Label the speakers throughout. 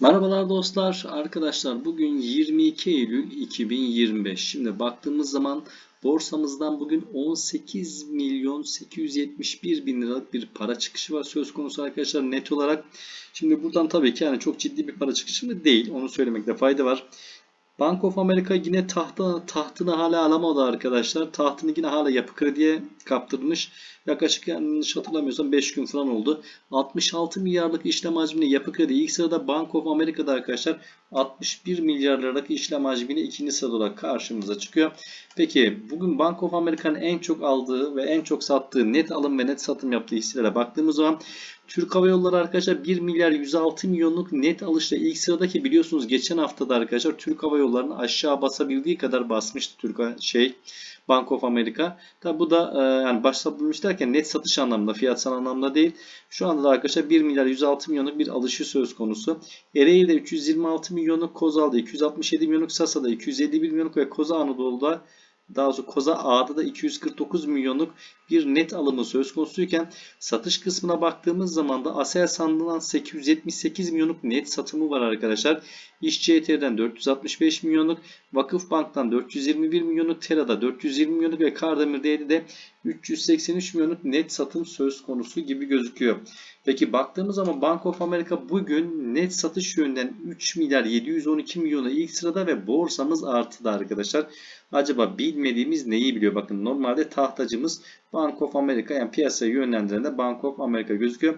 Speaker 1: Merhabalar dostlar, arkadaşlar bugün 22 Eylül 2025. Şimdi baktığımız zaman borsamızdan bugün 18 milyon 871 bin liralık bir para çıkışı var söz konusu arkadaşlar net olarak. Şimdi buradan tabii ki yani çok ciddi bir para çıkışı mı değil onu söylemekte fayda var. Bank of America yine tahta, tahtını hala alamadı arkadaşlar. Tahtını yine hala yapı krediye kaptırmış. Yaklaşık yanlış hatırlamıyorsam 5 gün falan oldu. 66 milyarlık işlem hacmini yapı kredi ilk sırada Bank of America'da arkadaşlar 61 milyar liralık işlem hacmini ikinci sırada olarak karşımıza çıkıyor. Peki bugün Bank of America'nın en çok aldığı ve en çok sattığı net alım ve net satım yaptığı hisselere baktığımız zaman Türk Hava Yolları arkadaşlar 1 milyar 106 milyonluk net alışla ilk sıradaki biliyorsunuz geçen haftada arkadaşlar Türk Hava Yolları'nın aşağı basabildiği kadar basmıştı Türk şey Bank of America. Tabi bu da e, yani basabilmiş derken net satış anlamında fiyatsal anlamda değil. Şu anda da arkadaşlar 1 milyar 106 milyonluk bir alışı söz konusu. Ereğli'de 326 milyonluk Kozal'da 267 milyonluk Sasa'da 251 milyonluk ve Koza Anadolu'da daha doğrusu Koza Ağa'da da 249 milyonluk bir net alımı söz konusuyken satış kısmına baktığımız zaman da Aselsan'dan 878 milyonluk net satımı var arkadaşlar. İşçi ETR'den 465 milyonluk, Vakıfbank'tan 421 milyonluk, Tera'da 420 milyonluk ve Kardemir'de de 383 milyonluk net satım söz konusu gibi gözüküyor. Peki baktığımız zaman Bank of America bugün net satış yönünden 3 milyar 712 milyona ilk sırada ve borsamız artıda arkadaşlar. Acaba bilmediğimiz neyi biliyor? Bakın normalde tahtacımız Bank of America yani piyasayı yönlendiren de Bank of America gözüküyor.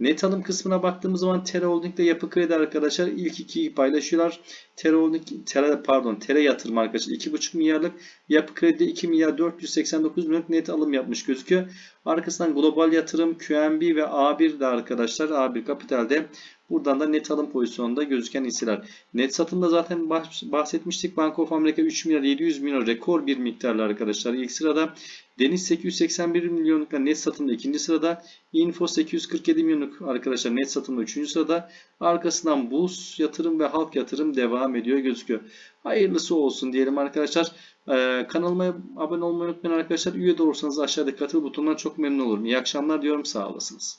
Speaker 1: Net alım kısmına baktığımız zaman Terra Holding ile Yapı Kredi arkadaşlar ilk ikiyi paylaşıyorlar. Terra Holding, Terra, pardon Terra yatırım arkadaşlar 2,5 milyarlık Yapı Kredi 2 milyar 489 milyonluk net alım yapmış gözüküyor. Arkasından Global Yatırım, QNB ve A1 de arkadaşlar A1 Kapital'de Buradan da net alım pozisyonunda gözüken hisseler. Net satımda zaten bahsetmiştik. Bank of America 3 milyar 700 milyon rekor bir miktarla arkadaşlar. İlk sırada Deniz 881 milyonlukla net satımda ikinci sırada. Info 847 milyonluk arkadaşlar net satımda üçüncü sırada. Arkasından Bus yatırım ve halk yatırım devam ediyor gözüküyor. Hayırlısı olsun diyelim arkadaşlar. Ee, kanalıma abone olmayı unutmayın arkadaşlar. Üye de olursanız aşağıdaki katıl butonundan çok memnun olurum. İyi akşamlar diyorum. Sağ olasınız.